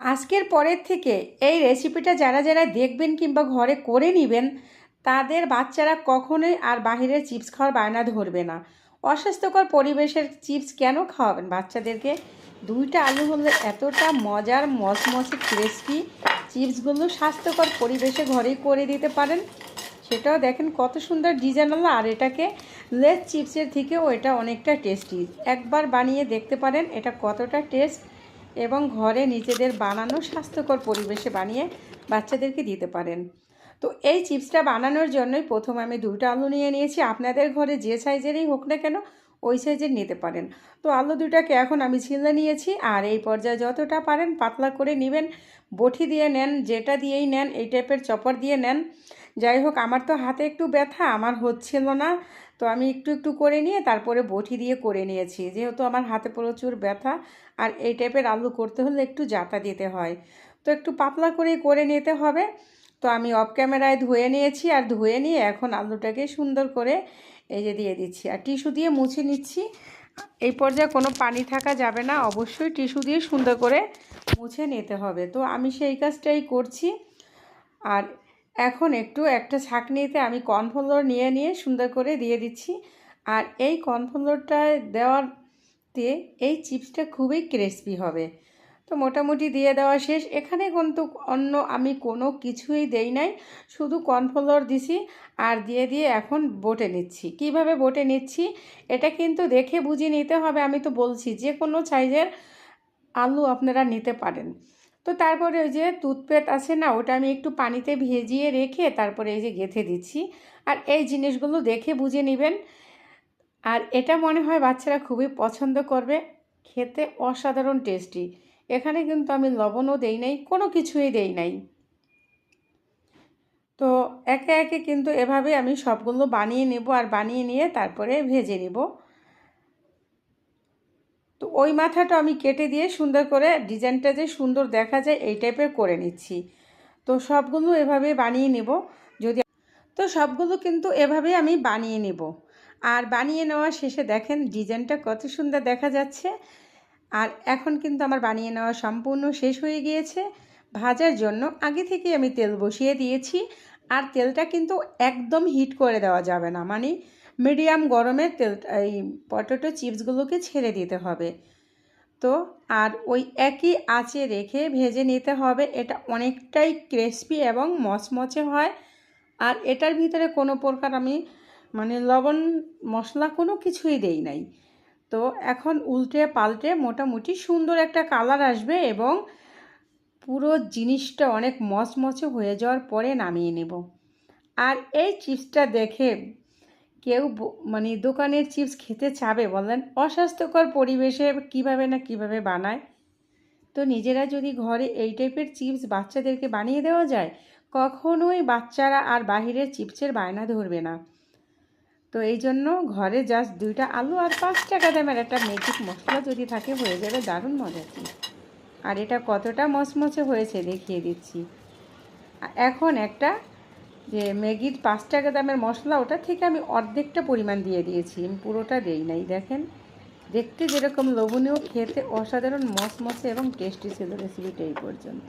আজকের পরের থেকে এই রেসিপিটা যারা যারা দেখবেন কিংবা ঘরে করে নেবেন, তাদের বাচ্চারা কখনোই আর বাহিরের চিপস খাওয়ার বায়না ধরবে না। অস্বাস্থ্যকর পরিবেশের চিপস কেন খাওয়াবেন বাচ্চাদেরকে? দুইটা আলু হলে এতটা মজার, মচমচে ক্রিসপি চিপসগুলো স্বাস্থ্যকর পরিবেশে ঘরেই করে দিতে পারেন। সেটাও দেখেন কত সুন্দর ডিজাইন হলো, আর এটাকে লেস চিপসের থেকেও এটা অনেকটা টেস্টি একবার বানিয়ে দেখতে পারেন, এটা কতটা টেস্ট এবং ঘরে নিজেদের বানানো স্বাস্থ্যকর পরিবেশে বানিয়ে বাচ্চাদেরকে দিতে পারেন। তো এই চিপসটা বানানোর জন্যই প্রথম আমি দুটো আলু নিয়ে নিয়েছি। আপনাদের ঘরে যে সাইজেরই হোক না কেন ওই সাইজের নিতে পারেন। তো আলু দুটাকে এখন আমি ছিলে নিয়েছি আর এই পর্যায়ে যতটা পারেন পাতলা করে নেবেন। বটি দিয়ে নেন, যেটা দিয়েই নেন, এই টাইপের চপর দিয়ে নেন। যাই হোক, আমার তো হাতে একটু ব্যথা, আমার হচ্ছিল না। তো আমি একটু একটু করে নিয়ে তারপরে বটি দিয়ে করে নিয়েছি। যেহেতু আমার হাতে প্রচুর ব্যথা, আর এই টাইপের আলু করতে হলে একটু জাতা দিতে হয়। তো একটু পাতলা করেই করে নিতে হবে। তো আমি অফ ক্যামেরায় ধুয়ে নিয়েছি, আর ধুয়ে নিয়ে এখন আলুটাকে সুন্দর করে এই যে দিয়ে দিচ্ছি। আর টিস্যু দিয়ে মুছে নিচ্ছি। এই পর্যায়ে কোনো পানি থাকা যাবে না, অবশ্যই টিস্যু দিয়ে সুন্দর করে মুছে নিতে হবে। তো আমি সেই কাজটাই করছি। আর এখন একটু একটা ছাঁকনিতে আমি কর্নফ্লোর নিয়ে নিয়ে সুন্দর করে দিয়ে দিচ্ছি। আর এই কর্নফ্লোরটা দেওয়াতে এই চিপসটা খুবই ক্রিসপি হবে। তো মোটামুটি দিয়ে দেওয়া শেষ। এখানে কিন্তু অন্য আমি কোনো কিছুই দেই নাই। শুধু কর্নফ্লোর দিছি আর দিয়ে দিয়ে এখন বটে নিচ্ছি। কীভাবে বটে নিচ্ছি এটা কিন্তু দেখে বুঝে নিতে হবে। আমি তো বলছি যে কোনো সাইজের আলু আপনারা নিতে পারেন। তো তারপরে ওই যে টুথপেস্ট আছে না, ওটা আমি একটু পানিতে ভেজিয়ে রেখে তারপরে এই যে গেঁথে দিচ্ছি। আর এই জিনিসগুলো দেখে বুঝে নেবেন। আর এটা মনে হয় বাচ্চারা খুবই পছন্দ করবে। খেতে অসাধারণ টেস্টি। এখানে কিন্তু আমি লবণও দেই নাই, কোনো কিছুই দেই নাই। তো একে একে কিন্তু এভাবে আমি সবগুলো বানিয়ে নেব আর বানিয়ে নিয়ে তারপরে ভেজে নেব। তো ওই মাথাটা আমি কেটে দিয়ে সুন্দর করে ডিজাইনটা যে সুন্দর দেখা যায় এই টাইপের করে নিচ্ছি। তো সবগুলো এভাবে বানিয়ে নেব। যদি তো সবগুলো কিন্তু এভাবে আমি বানিয়ে নেব। আর বানিয়ে নেওয়া শেষে দেখেন ডিজাইনটা কত সুন্দর দেখা যাচ্ছে। আর এখন কিন্তু আমার বানিয়ে নেওয়া সম্পূর্ণ শেষ হয়ে গিয়েছে। ভাজার জন্য আগে থেকে আমি তেল বসিয়ে দিয়েছি। আর তেলটা কিন্তু একদম হিট করে দেওয়া যাবে না। মানে মিডিয়াম গরমে তেল, এই পটেটো চিপসগুলোকে ছেড়ে দিতে হবে। তো আর ওই একই আঁচে রেখে ভেজে নিতে হবে। এটা অনেকটাই ক্রিসপি এবং মচমচে হয়। আর এটার ভিতরে কোনো প্রকার আমি মানে লবণ মশলা কোনো কিছুই দেই নাই। তো এখন উল্টে পাল্টে মোটামুটি সুন্দর একটা কালার আসবে এবং পুরো জিনিসটা অনেক মচমচে হয়ে যাওয়ার পরে নামিয়ে নেব। আর এই চিপসটা দেখে কেউ মানে দোকানের চিপস খেতে চাবে বলেন, অস্বাস্থ্যকর পরিবেশে কীভাবে না কীভাবে বানায়? তো নিজেরা যদি ঘরে এই টাইপের চিপস বাচ্চাদেরকে বানিয়ে দেওয়া যায়, কখনোই বাচ্চারা আর বাহিরের চিপসের বায়না ধরবে না। তো এই জন্য ঘরে জাস্ট দুইটা আলু আর পাঁচ টাকা দামের একটা ম্যাজিক মশলা যদি থাকে হয়ে যাবে দারুণ মজা আর এটা কতটা মচমচে হয়েছে দেখিয়ে দিচ্ছি। এখন একটা যে ম্যাগির পাঁচ টাকা দামের মশলা, ওটা থেকে আমি অর্ধেকটা পরিমাণ দিয়ে দিয়েছি। আমি পুরোটা দেই নাই, দেখেন। দেখতে যেরকম লবণীয় খেতে অসাধারণ, মচমচে এবং টেস্টি ছিল রেসিপিটা এই পর্যন্ত।